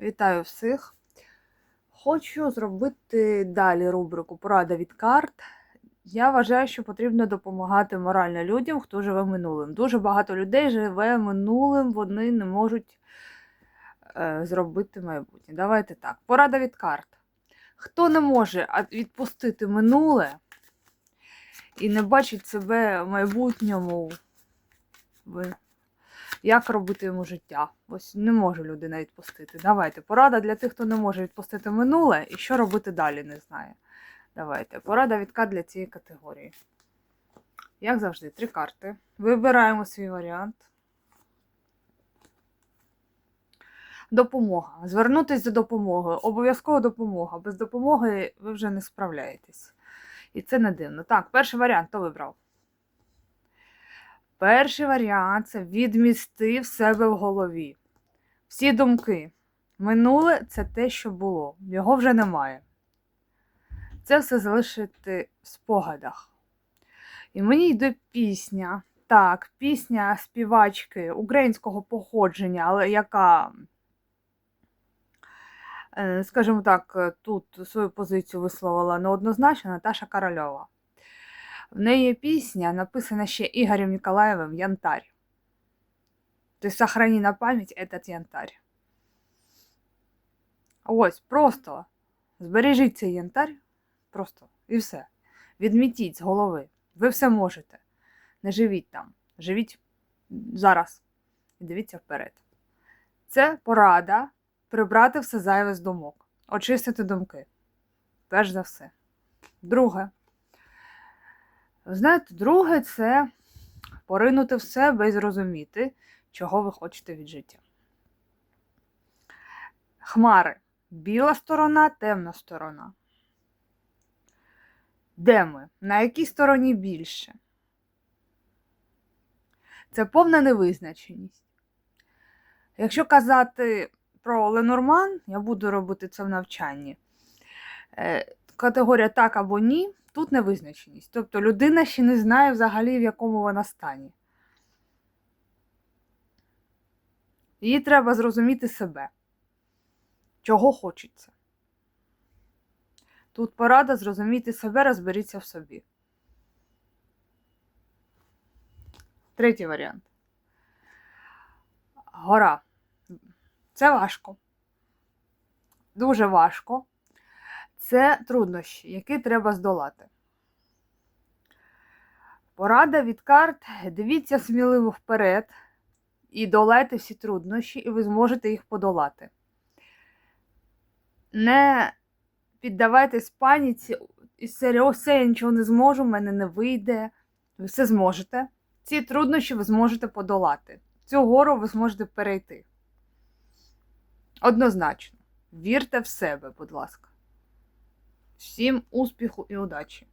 Вітаю всіх. Хочу зробити далі рубрику Порада від карт. Я вважаю, що потрібно допомагати морально людям, хто живе минулим. Дуже багато людей живе минулим, вони не можуть е, зробити майбутнє. Давайте так. Порада від карт. Хто не може відпустити минуле і не бачить себе в майбутньому, як робити йому життя? Ось не може людина відпустити. Давайте. Порада для тих, хто не може відпустити минуле і що робити далі, не знає. Давайте. Порада від карт для цієї категорії. Як завжди, три карти. Вибираємо свій варіант. Допомога. Звернутися за допомогою. Обов'язково допомога. Без допомоги ви вже не справляєтесь. І це не дивно. Так, перший варіант хто вибрав? Перший варіант це відмісти в себе в голові. Всі думки. Минуле це те, що було. Його вже немає. Це все залишити в спогадах. І мені йде пісня. Так, пісня співачки українського походження, але яка, е, скажімо так, тут свою позицію висловила неоднозначно Наташа Корольова. В неї пісня, написана ще Ігорем Ніколаєвим Янтарь. Тобто сохрани на пам'ять этот янтарь. Ось, просто збережіть цей янтарь, просто і все. Відмітіть з голови. Ви все можете. Не живіть там. Живіть зараз. І дивіться вперед. Це порада прибрати все зайве з думок, очистити думки. Перш за все. Друге. Знаєте, друге це поринути в себе і зрозуміти, чого ви хочете від життя. Хмари. Біла сторона, темна сторона. Де ми? На якій стороні більше? Це повна невизначеність. Якщо казати про Ленорман, я буду робити це в навчанні. е, Категорія так або ні, тут невизначеність. Тобто людина ще не знає взагалі, в якому вона стані. Їй треба зрозуміти себе, чого хочеться. Тут порада зрозуміти себе, розберіться в собі. Третій варіант. Гора. Це важко. Дуже важко. Це труднощі, які треба здолати. Порада від карт. Дивіться сміливо вперед і долайте всі труднощі, і ви зможете їх подолати. Не піддавайтесь паніці і все, я нічого не зможу, в мене не вийде. Ви все зможете. Ці труднощі ви зможете подолати. Цю гору ви зможете перейти. Однозначно. Вірте в себе, будь ласка. Всім успіху і удачі!